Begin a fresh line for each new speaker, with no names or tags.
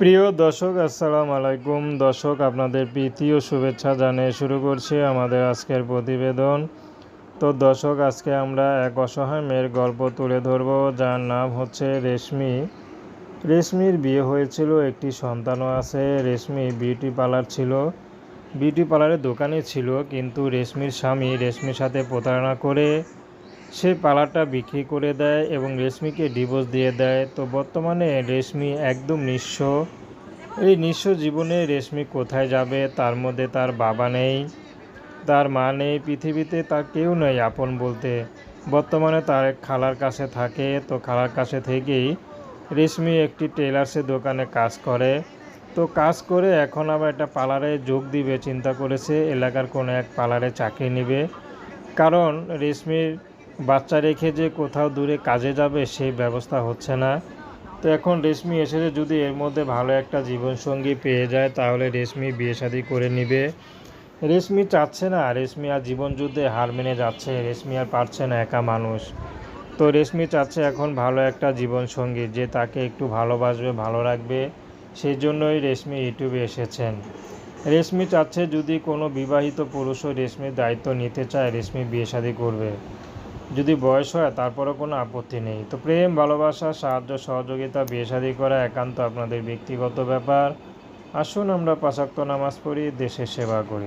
প্রিয় দর্শক, আসসালামু আলাইকুম। দর্শক, আপনাদের প্রীতি ও শুভেচ্ছা জানিয়ে শুরু করছি আমাদের আজকের প্রতিবেদন। তো দর্শক, আজকে আমরা এক অসহায় মেয়ের গল্প তুলে ধরব, যার নাম হচ্ছে রেশমি। রেশমির বিয়ে হয়েছিল, একটি সন্তানও আছে। রেশমি বিউটি পার্লার ছিল। বিউটি পার্লারের দোকানে ছিল, কিন্তু রেশমির স্বামী রেশমির সাথে প্রতারণা করে সে পার্লারটা বিক্রি করে দেয় এবং রেশমিকে ডিভোর্স দিয়ে দেয়। তো বর্তমানে রেশমি একদম নিঃস্ব। এই নিঃস্ব জীবনে রেশমি কোথায় যাবে, তার মধ্যে তার বাবা নেই, তার মা নেই, পৃথিবীতে তার কেউ নেই আপন বলতে। বর্তমানে তার এক খালার কাছে থাকে, তো খালার কাছে থেকেই রেশমি একটি টেলার্সের দোকানে কাজ করে। তো কাজ করে এখন আবার একটা পার্লারে যোগ দিবে, চিন্তা করেছে, এলাকার কোনো এক পার্লারে চাকরি নেবে। কারণ রেশমির বাচ্চা রেখে যে কোথাও দূরে কাজে যাবে সেই ব্যবস্থা হচ্ছে না। তো এখন রেশমি এসেছে যদি এর মধ্যে ভালো একটা জীবনসঙ্গী পেয়ে যায়, তাহলে রেশমি বিয়ে শাদি করে নিবে। রেশমি চাচ্ছে না, রেশমি আর জীবনযুদ্ধে হার মেনে যাচ্ছে, রেশমি আর পারছে না একা মানুষ। তো রেশমি চাচ্ছে এখন ভালো একটা জীবনসঙ্গী, যে তাকে একটু ভালোবাসবে, ভালো রাখবে, সেই জন্যই রেশমি ইউটিউবে এসেছেন। রেশমি চাচ্ছে যদি কোনো বিবাহিত পুরুষও রেশমির দায়িত্ব নিতে চায়, রেশমি বিয়ে শাদি করবে। যদি বয়স হয়, তারপরও কোনো আপত্তি নেই। তো প্রেম, ভালোবাসা, সাহায্য, সহযোগিতা, বিয়ে শাদি করা একান্ত আপনাদের ব্যক্তিগত ব্যাপার। আসুন আমরা পাশাক্ত নামাজ পড়ি, দেশের সেবা করি।